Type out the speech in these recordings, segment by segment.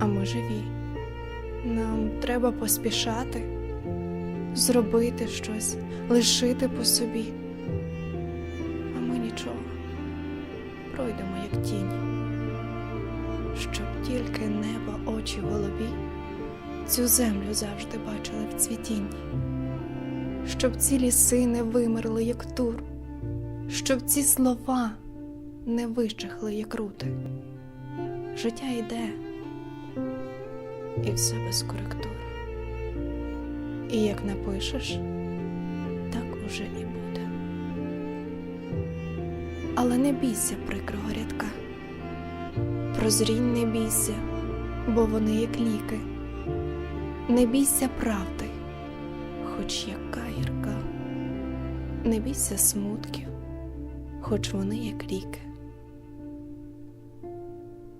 А ми живі. Нам треба поспішати, зробити щось, лишити по собі. А ми нічого. Пройдемо, як тіні. Щоб тільки небо, очі голубі цю землю завжди бачили в цвітінні, щоб ці ліси не вимерли, як тур, щоб ці слова не вищахли, як рути. Життя йде, і все без коректур. І як напишеш, так уже і буде. Але не бійся прикрого рядка, прозрінь не бійся, бо вони як ліки. Не бійся правди, хоч яка гірка, не бійся смутків, хоч вони як ріки.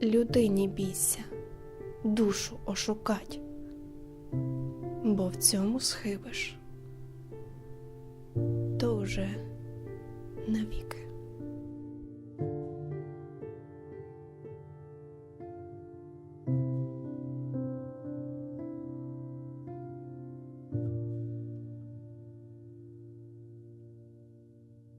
Людині бійся, душу ошукать, бо в цьому схибиш, то вже навіки.